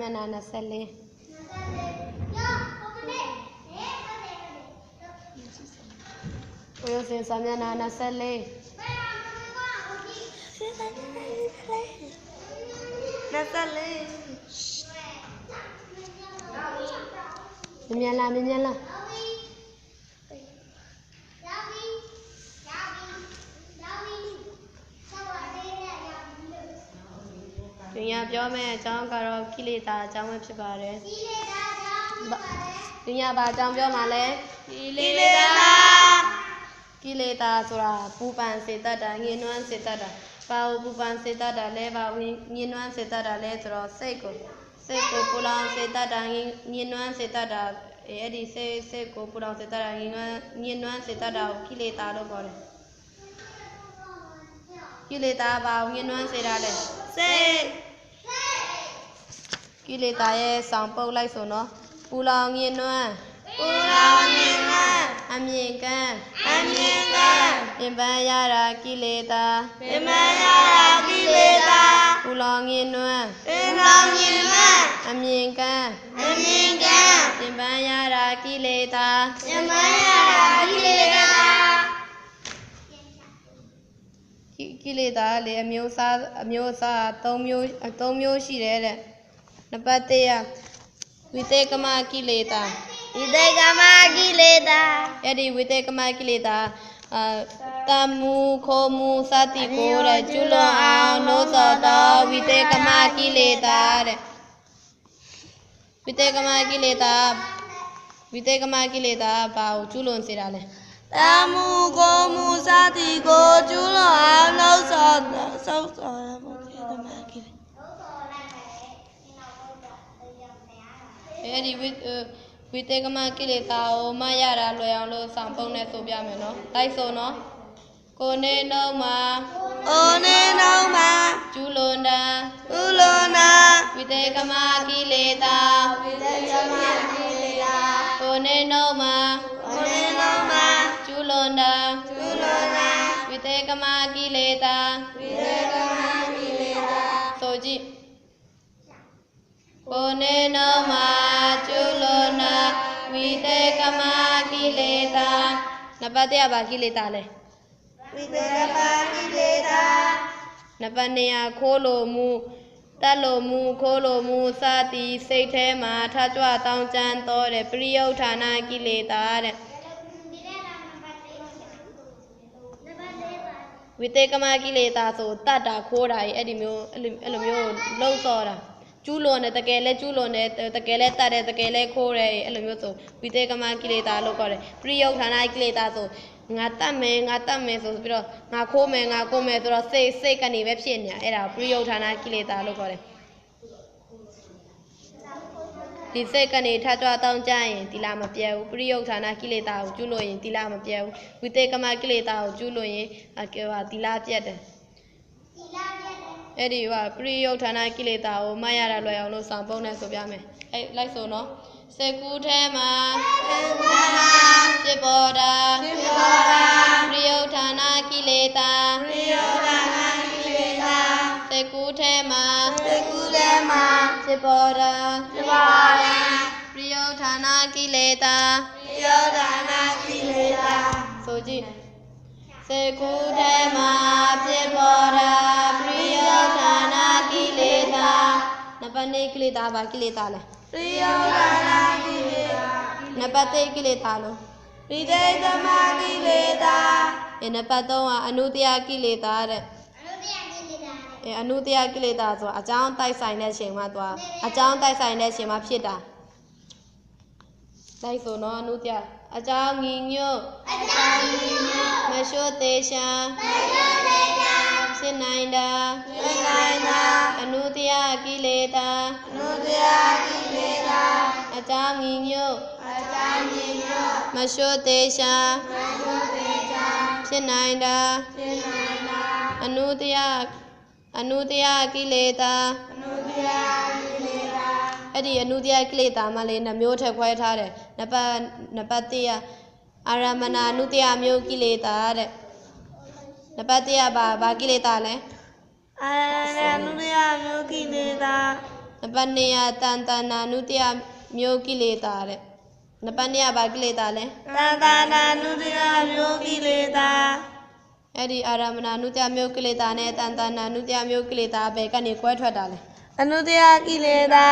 မျက်နှာ24ဝိရစင်စာမျက်နှာ24 24မြင်မြန်လားမြင်မြန်လား ပညာပြောမယ့်အကြောင်းကတော့ကိလေသာအကြောင်းပဲဖြစ်ပါတယ်ပညာဘာအကြောင်းပြောမှာလဲကိလေသာကိလေသာဆိုတာပူပန်စေတတ်တာငြင်းနှွမ်းစေတတ်တာဘာလို့ပူပန်စေတတ်တာလဲဘာလို့ငြင်းနှွမ်းစေတတ်တာလဲဆိုတော့စိတ်ကိုစိတ်ကိုပူလောင်စေတတ်တာငြင်းငြင်းနှွမ်းစေတတ်တာအဲအဲ့ဒီစိတ်စိတ်ကိုပူလောင်စေတတ်တာငြင်းနှွမ်းငြင်းနှွမ်းစေတတ်တာကိုကိလေသာလို့ခေါ်တယ်ကိလေသာဘာကိုငြင်းနှွမ်းစေတာလဲစိတ် ကိလေသာရဲ့ဆောင်ပုတ်လိုက်ဆိုနော်ပူလောင်ငြင်းနှွမ်းပူလောင်မြင်နာအမြင်ကန်းအမြင်ကပင်ပန်းရတာကိလေသာပြမယာကိလေသာပူလောင်ငြင်းနှွမ်းပင်လောင်မြင်နာအမြင်ကန်းအမြင်ကပင်ပန်းရတာကိလေသာပြမယာကိလေသာကိကိလေသာကလေအမျိုးအစားအမျိုးအစား၃မျိုး၃မျိုးရှိတယ်တဲ့ နံပါတ်1ကဝိတေကမကိလေသာဣတိကမကိလေသာအဲ့ဒီဝိတေကမကိလေ အဲ့ဒီဝိအဲဝိတေကမကိလေသာကိုမရတာလွယ်အောင်လို့ဆောင်ပုံနဲ့ဆိုပြမယ်နော်တိုက်ဆိုနော်ကိုယ်နေနှုံးမှာအိုနေနောင်မှာကျူလွန်တာဥလွန်နာဝိတေကမကိလေသာဣတိကမကိလေသာကိုယ်နေနှုံးမှာအိုနေနောင်မှာကျူလွန်တာကျူးလွန်နာဝိတေကမကိလေသာဣတိကမကိလေသာဆိုကြည့်ကိုယ်နေနှုံးမှာကျူလွန်တာ ဝိတေကမကိလေသာနံပါတ်1ကဘာကိလေသာလဲဣတိကမကိလေသာနံပါတ်2ကခိုးလိုမှုတက်လိုမှုခိုးလိုမှုစသည်စိတ်ထဲမှာထကြွတောင်းကျမ်းတော်တဲ့ပရိယုဌာဏကိလေသာတဲ့ဝိတေကမကိလေသာဆိုတတ်တာခိုးတာကြီးအဲ့ဒီမျိုးအဲ့လိုအဲ့လိုမျိုးလှုပ်ဆော်တာ ကျူးလွန်တယ်တကယ်လဲကျူးလွန်တယ်တကယ်လဲတတ်တယ်တကယ်လဲခိုးတယ်အဲ့လိုမျိုးဆိုဝိတေကမကိလေသာလို့ခေါ်တယ်ပရိယုဌာဏကိလေသာဆိုငါတတ်မယ်ငါတတ်မယ်ဆိုပြီးတော့ငါခိုးမယ်ငါခိုးမယ်ဆိုတော့စိတ်စိတ်ကနေပဲဖြစ်နေတာအဲ့ဒါပရိယုဌာဏကိလေသာလို့ခေါ်တယ်ဒီစိတ်ကနေထကြွတောင်းကြရင်ဒီလာမပြဲဘူးပရိယုဌာဏကိလေသာကိုကျူးလွန်ရင်ဒီလာမပြဲဘူးဝိတေကမကိလေသာကိုကျူးလွန်ရင်အကေဟာဒီလာပြတ်တယ် အဲ့ဒီဟာပရိယုဌာဏကိလေသာကိုမရတာလွယ်အောင်လို့ဆောင်ပုံနဲ့ဆိုပြမယ်အဲ့လိုက်ဆိုနော်စေကူးထဲမှာဖြစ်ပေါ်တာဖြစ်ပေါ်တာပရိယုဌာဏကိလေသာပရိယောဒနာကိလေသာစေကူးထဲမှာသေကုလေမှာဖြစ်ပေါ်တာဖြစ်ပေါ်တာပရိယုဌာဏကိလေသာပရိယောဒနာကိလေသာဆိုကြည့်စေကူးထဲမှာဖြစ်ပေါ်တာပရိယုဌာဏကိလေသာနံ ပါတ်2ကိလေသာပါကိလေသာလဲပရိယောဒနာကိလေသာနံပါတ်3ကိလေသာလို့ဣတိကမကိလေသာအဲနံပါတ်3ကအနုတ္တယကိလေသာတဲ့အဲအနုတ္တယကိလေသာဆိုတာအကြောင်းတိုက်ဆိုင်တဲ့ချိန်မှာသွားအကြောင်းတိုက်ဆိုင်တဲ့ချိန်မှာဖြစ်တာတိုက်ဆိုနော်အနုတ္တယအကြောင်းငြိညွတ်အကြောင်းဤမြို့မရှုသေးရှာမယောတေယဖြစ်နိုင်တာဝိနိုင်သာအနုတ္တယ ကိလေသာအနုတ္တယကိလေသာအကြောင်းငြိညွတ်အကြောင်းဤမြို့မရှုသေးရှာမယောတေယဖြစ်နိုင်တာဖြစ်နိုင်သာအနုတ္တယအနုတ္တယကိလေသာအနုတ္တယကိလေသာအဲ့ဒီအနုတ္တယကိလေသာမှလည်းနှမျိုးထည့်ခွဲထားတယ်နံပါတ်နံပါတ်1ကအာရမဏအနုတ္တယမျိုးကိလေသာတဲ့နံပါတ်1ကဘာဘာကိလေသာလဲ အာရဏနုတယမျိုးကိလေသာနံပါတ်2ကတန်တနာနုတ္တယမျိုးကိလေသာတဲ့နံပါတ်2ကဘာကိလေသာလဲတန်တာနာနုတယမျိုးကိလေသာအဲ့ဒီအာရမဏနုတ္တယမျိုးကိလေသာနဲ့တန်တနာနုတ္တယမျိုးကိလေသာဘယ်ကနေကွဲထွက်တာလဲအနုတယကိလေသာ